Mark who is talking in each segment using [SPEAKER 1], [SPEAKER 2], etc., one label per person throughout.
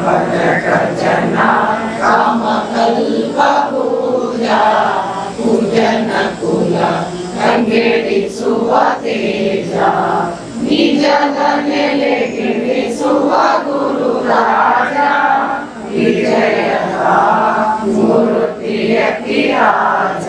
[SPEAKER 1] भजन काम कल्प पूजा पूजन कुल ಕಂಗೆಡಿಸುವ ತೇಜ ನಿಜ ನೆಲೆಗಿಡಿಸುವ ಗುರು ರಾಜ ವಿಜಯ ಮೂರ್ತಿಯ ರಾಜ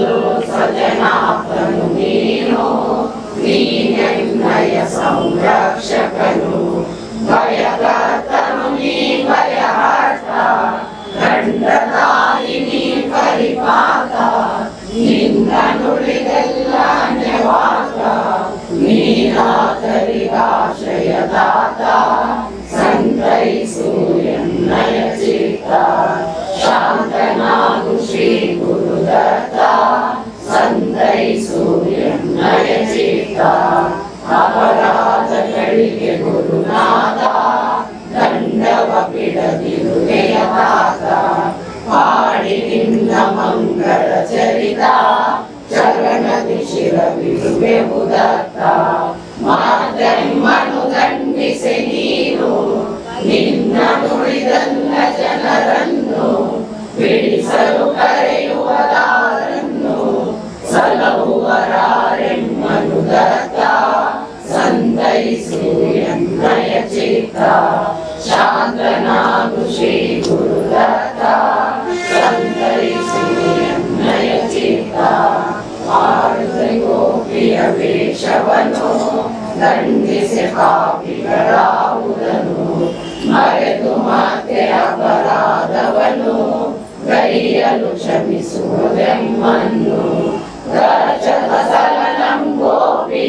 [SPEAKER 1] భయ సంరక్షకను భయకర్తముని భయహర్త దండదాయిని పరిపాత నిన్ననుడిగెల్ల నివాత ನೀನಾತರಿಗಾಶ್ರಯದಾತ ದ್ವೇಷವನು ದಂಡಿಸಿ ಕಾಪಿಗಳಾವುದನು ಮರೆತು ಮತ್ತೆ ಅಪರಾಧವನು ಗೈಯಲು ಕ್ಷಮಿಸುವುದೆಮ್ಮನ್ನು ರಚದ ಸಲನಂ ಗೋಪಿ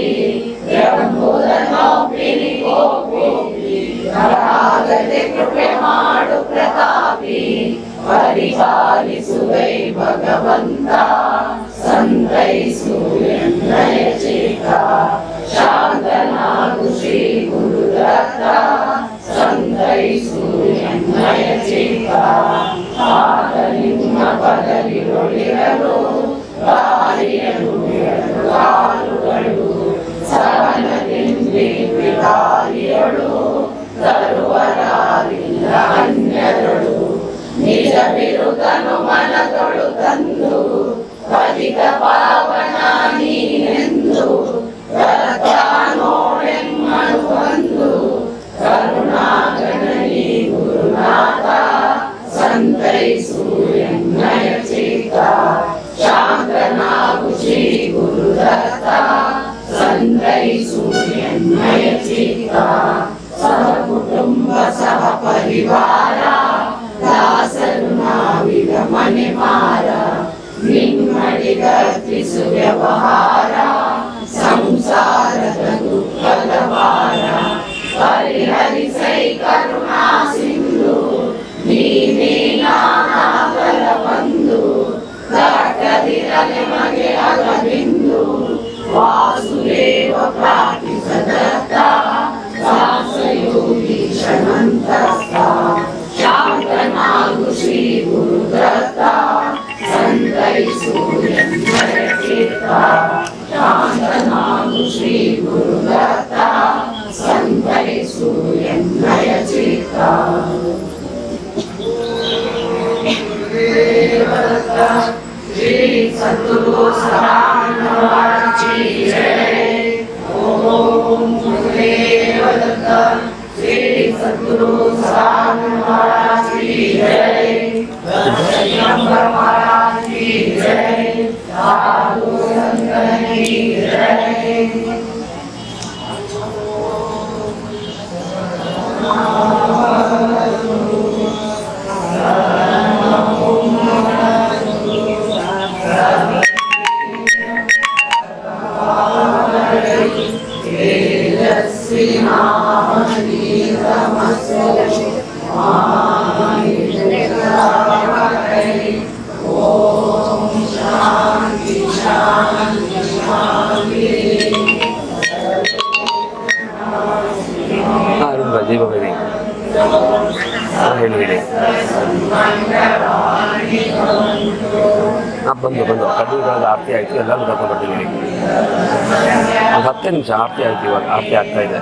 [SPEAKER 1] ಗೋಪಿ ಅರಾಗದೆ ಕೃಪೆ ಮಾಡು ಪ್ರತಾಪಿ, ಪರಿಪಾಲಿಸುವೈ ಭಗವಂತ. संगै
[SPEAKER 2] सूर्यन्दै चेता शान्तनागुषी गुरुदत्ता सङ्गै सूर्यन्दै चेता आदलिङ्गपदलिरलो कार्यरुळु सवनदिल्ली विकार्यु ಆರತಿ ಆಯ್ತು ಇವಾಗ ಆರತಿ ಆಗ್ತಾ ಇದೆ.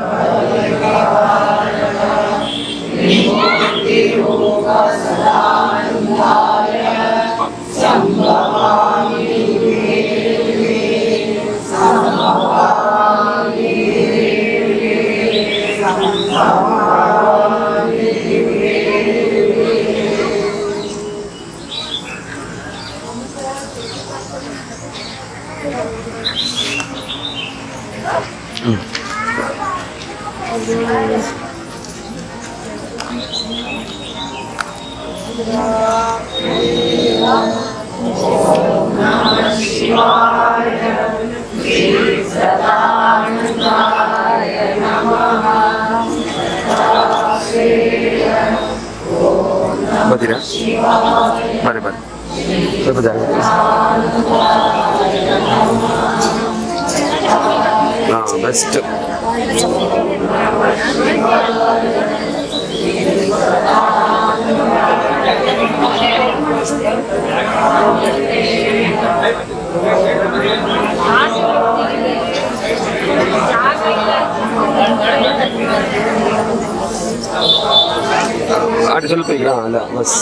[SPEAKER 2] அப்படி சொல்லி போய்க்கலாம் அந்த பஸ்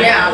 [SPEAKER 2] Yeah.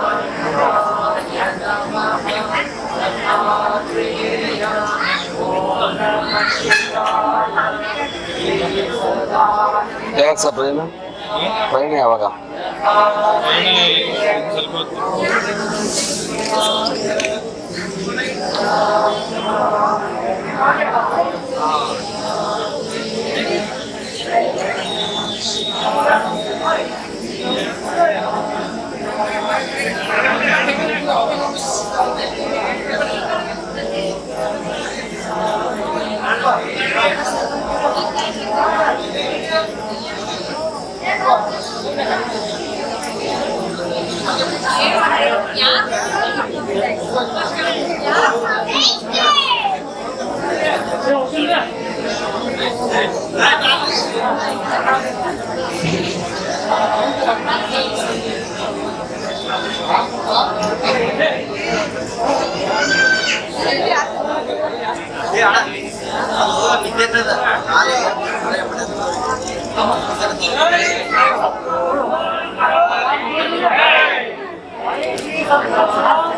[SPEAKER 2] ಯಾವಾಗ ಸರ್ ಪ್ರಯಾಣ ಪ್ರಯಾಣ ಯಾವಾಗ
[SPEAKER 3] ಸ್ವಲ್ಪ ಹೊತ್ತು
[SPEAKER 1] Gracias.
[SPEAKER 2] Oh,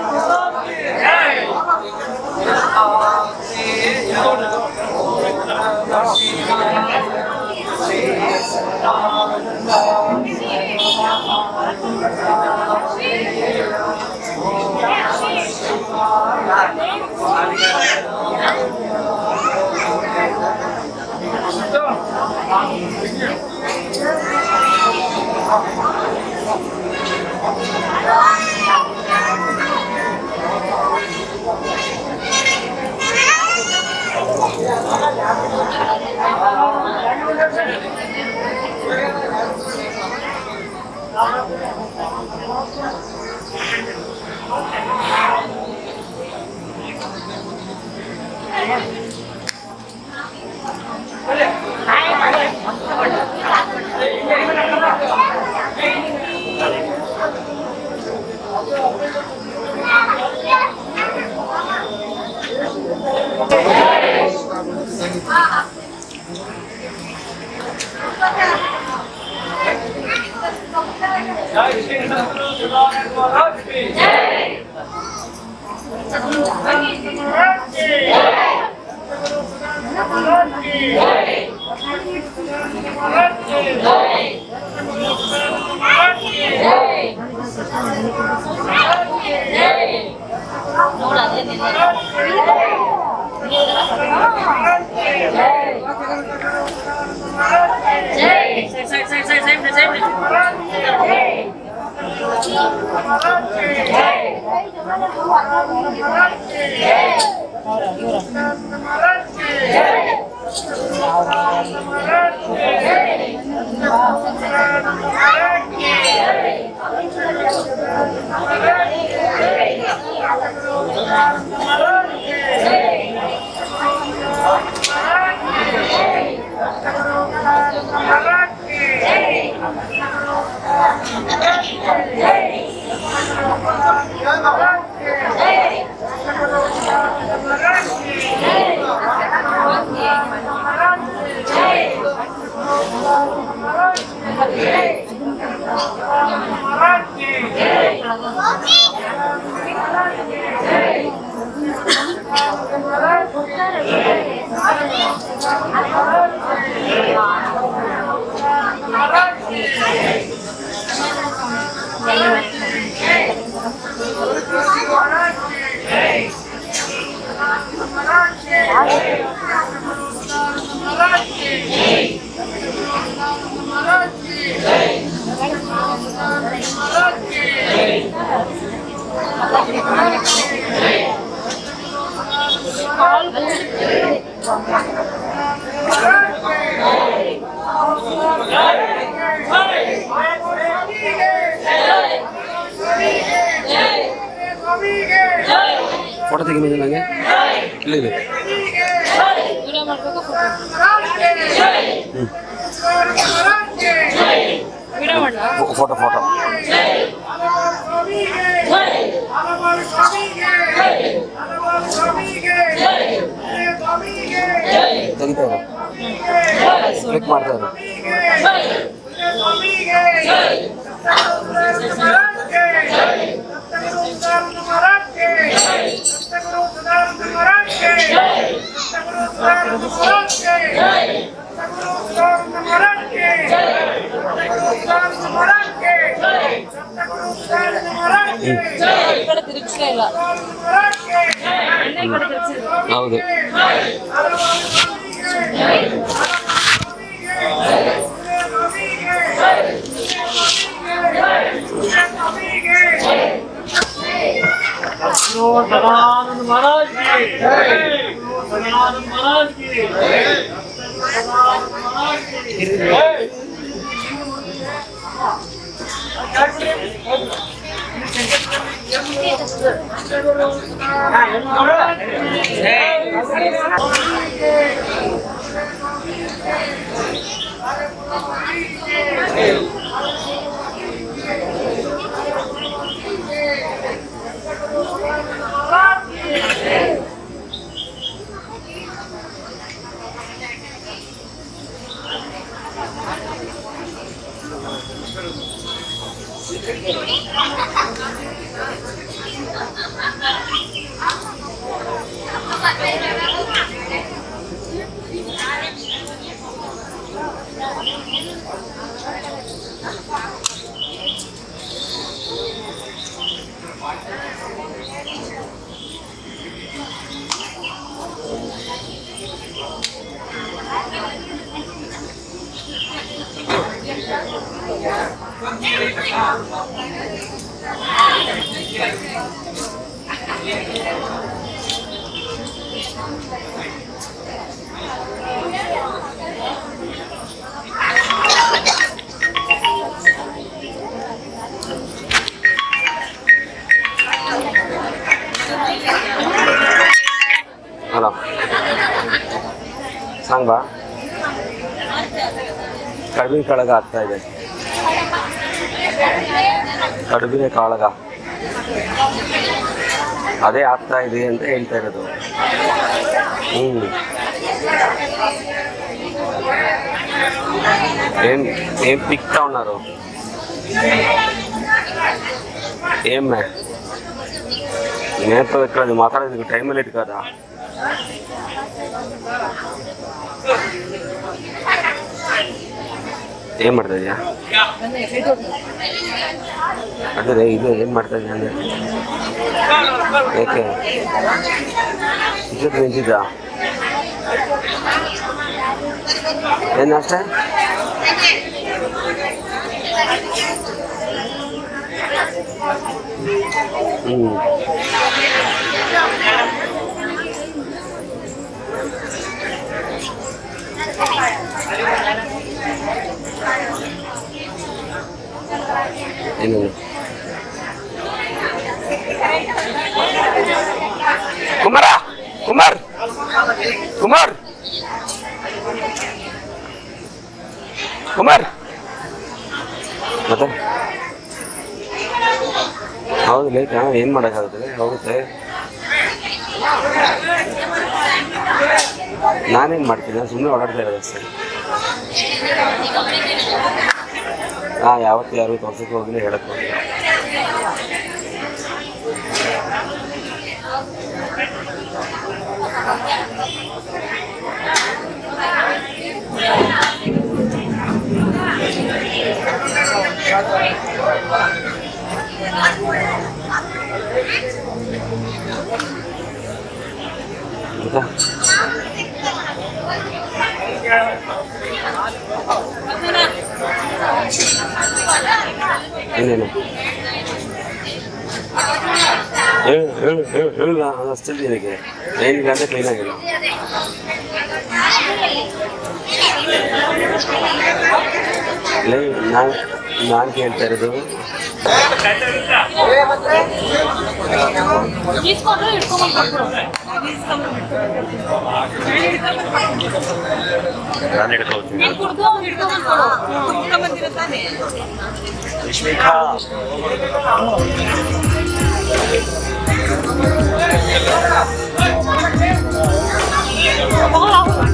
[SPEAKER 2] ಫೋಟೋ ತೆಗಿಮೇಲೆ ನನಗೆ ಇಲ್ಲ ಫೋಟೋ ಫೋಟೋ ತೆಗಿತಾ ಇರು ಕ್ಲಿಕ್ ಮಾಡ್ತಾ ಇರು
[SPEAKER 3] ಈ
[SPEAKER 2] ಹೌದು Hey! ಕಾಳಗ ಆಗ್ತಾ ಇದೆ ಕಡುಬಿನ ಕಾಳಗ ಅದೇ ಆಗ್ತಾ ಇದೆ ಅಂತ ಹೇಳ್ತಾ ಇರೋದು ಹ್ಞೂ ఏం ఏం పిక్తా ఉన్నారు ఏం మ్యా నేతో ఇక్కడ మాట్లాడేందుకు టైం లేదు కదా ಏನು ಮಾಡ್ತಾ ಇದೀಯಾ?
[SPEAKER 3] ನನ್ನ
[SPEAKER 2] ಅದೇ ಇದು ಏನು ಮಾಡ್ತಾ ಇದೆಯಾ ಅಂದರೆ? ಯಾಕೆ? ಇಷ್ಟೊತ್ತು ನಿಂತಿದ್ದ ಏನು ಅಷ್ಟೇ ಹ್ಞೂ ಏನು ಕುಮಾರ, ಕುಮಾರ್ ಕುಮಾರ್. ಕುಮಾರ್. ಮತ್ತೆ? ಹೌದು ಲೇಟ್ ಏನು ಮಾಡೋಕ್ಕಾಗುತ್ತೆ? ಹೋಗುತ್ತೆ. ನಾನೇನು ಮಾಡ್ತೀನಿ? ಸುಮ್ಮನೆ ಓಡಾಡ್ತಾ ಇರೋದು ಅಷ್ಟೇ. ಹಾಂ ಯಾವತ್ತು ಯಾರು ತೋರ್ಸಕ್ಕೆ ಹೋಗಿಲ್ಲ ಹೇಳಕ್ಕೆ ಹೋಗಿಲ್ಲ Ini nih. ಹೇಳು ಹೇಳು ಹೇಳು ಹೇಳು ಅದು ಅಷ್ಟೇ ನಿನಗೆ ಏನಿಲ್ಲ ಅಂದರೆ ಕ್ಲೀನ್ ಆಗಿಲ್ಲ ಲೇ ನಾನು ನಾನು ಕೇಳ್ತಾ ಇರೋದು. ನಾನು ಹಿಡ್ಕೊಳ್ತೀನಿ
[SPEAKER 3] ನೀನ್ 我
[SPEAKER 4] 们是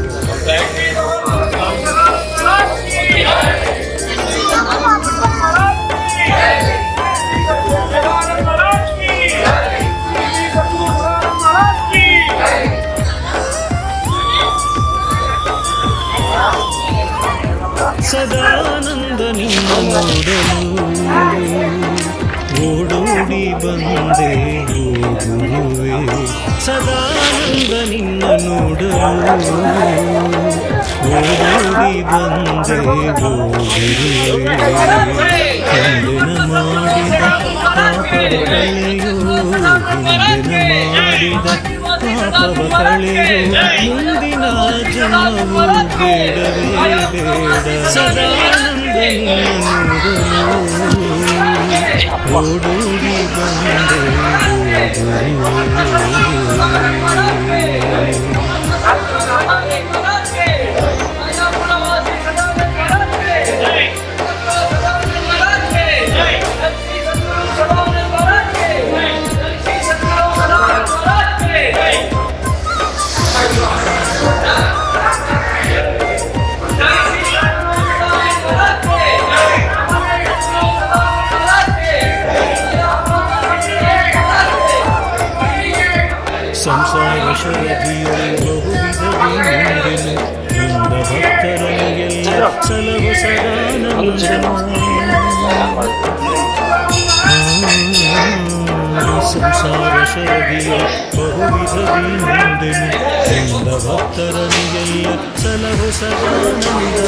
[SPEAKER 4] ನೋಡಲು ಓಡೋಡಿ ಬಂದೆ ಓ ಗುರುವೇ ಹಿಂದಿನ ಮಾಡಿದ ಪಾಪವ ಕಳೆಯೋ ಹಿಂದಿನ ಮಾಡಿದ ಪಾಪವ ಕಳೆಯೋ ಮುಂದಿನ ಜನ್ಮವು ಬೇಡವೇ ಬೇಡ ಸದಾನಂದ ನಿನ್ನೋಡು ಓಡೋಡಿ ಬಂದೆ ಸಂಸಾರ ಶರದಿಯು ಬಹುವಿಧವೇನೆಂದೆನು ನಿಂದ ಭಕ್ತರನಿಗೆಲ್ಲ ಸಲವ ಸದಾನಂದ ಸಂಸಾರ ಶರದಿಯು ಬಹುವಿಧವೇನೆಂದೆನು ನಿಂದ ಭಕ್ತರನಿಗೆಲ್ಲ ಸಲವ ಸದಾನಂದ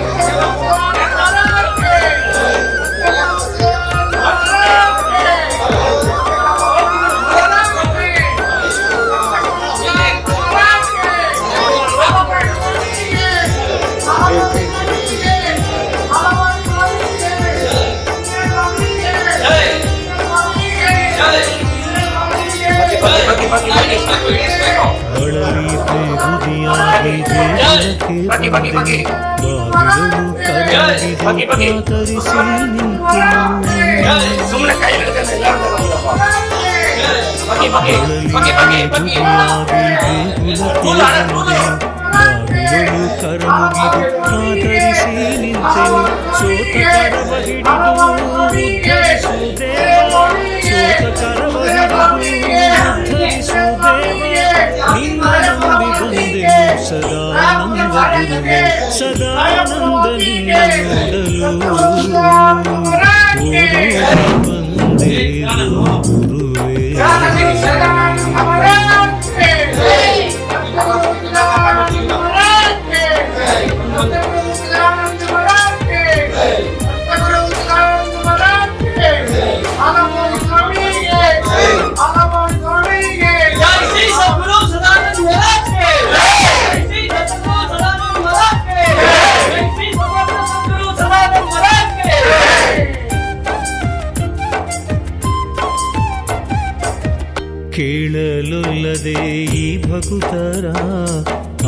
[SPEAKER 4] ಬಾಗಿಲೊಳು ಕರಮುಗಿದು ಆಧರಿಸಿ ನಿಂತೆನು ಸೋತ ಕರವ ಹಿಡಿದು ಉದ್ಧರಿಸುವುದೇವ ಸೋತ ಕರವ ಹಿಡಿದು ಉದ್ಧರಿಸುವುದೇವ ನಿನ್ನ ನಂಬಿ ಬಂದೆನು ಸದಾನಂದ ಗುರುವೆ ಸದಾನಂದ ನಿನ್ನ ನೋಡಲು ಓಡೋಡಿ ಬಂದೆ ಗುರುವೇ ಈ ಭಕುತರ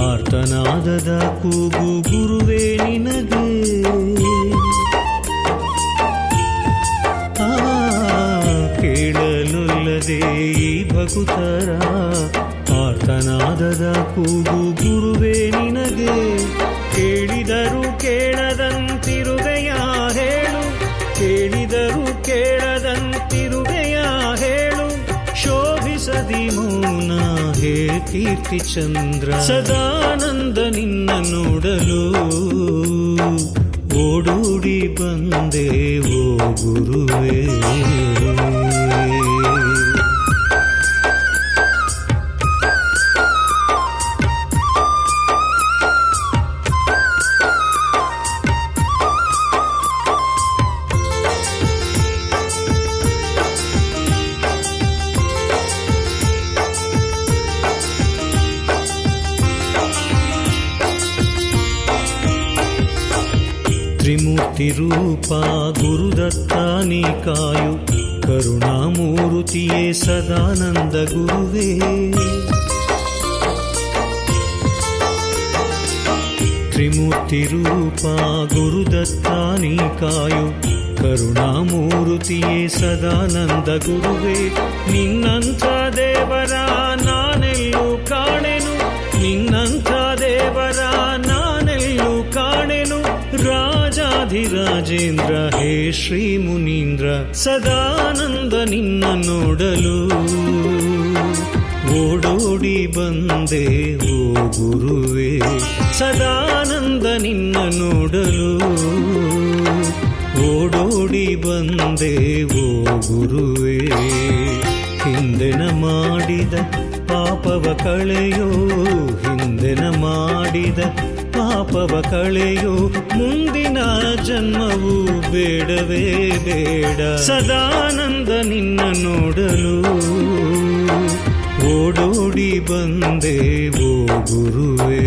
[SPEAKER 4] ಆರ್ತನಾದದ ಕೂಗು ಗುರುವೇ ಕೀರ್ತಿ ಚಂದ್ರ. ಸದಾನಂದ ನಿನ್ನ ನೋಡಲು ಓಡೂಡಿ ಬಂದೆ ಓ ಗುರುವೇ. ರಾಜಾಧಿರಾಜೇಂದ್ರ ಹೇ ಶ್ರೀ ಮುನೀಂದ್ರ, ಸದಾನಂದ ನಿನ್ನ ನೋಡಲು. ಓಡೋಡಿ ಬಂದೆ, ಓ ಗುರುವೇ, ಸದಾನಂದ ನಿನ್ನ ನೋಡಲು. ಓಡೋಡಿ ಬಂದೆ, ಓ ಗುರುವೇ, ಹಿಂದೆನ ಮಾಡಿದ ಪಾಪವ ಕಳೆಯೋ, ಹಿಂದೆನ ಮಾಡಿದ ಪಾಪವ ಕಳೆಯು ಮುಂದಿನ ಜನ್ಮವು ಬೇಡವೇ ಬೇಡ. ಸದಾನಂದ ನಿನ್ನ ನೋಡಲು ಓಡೋಡಿ ಬಂದೆ ಓ ಗುರುವೇ.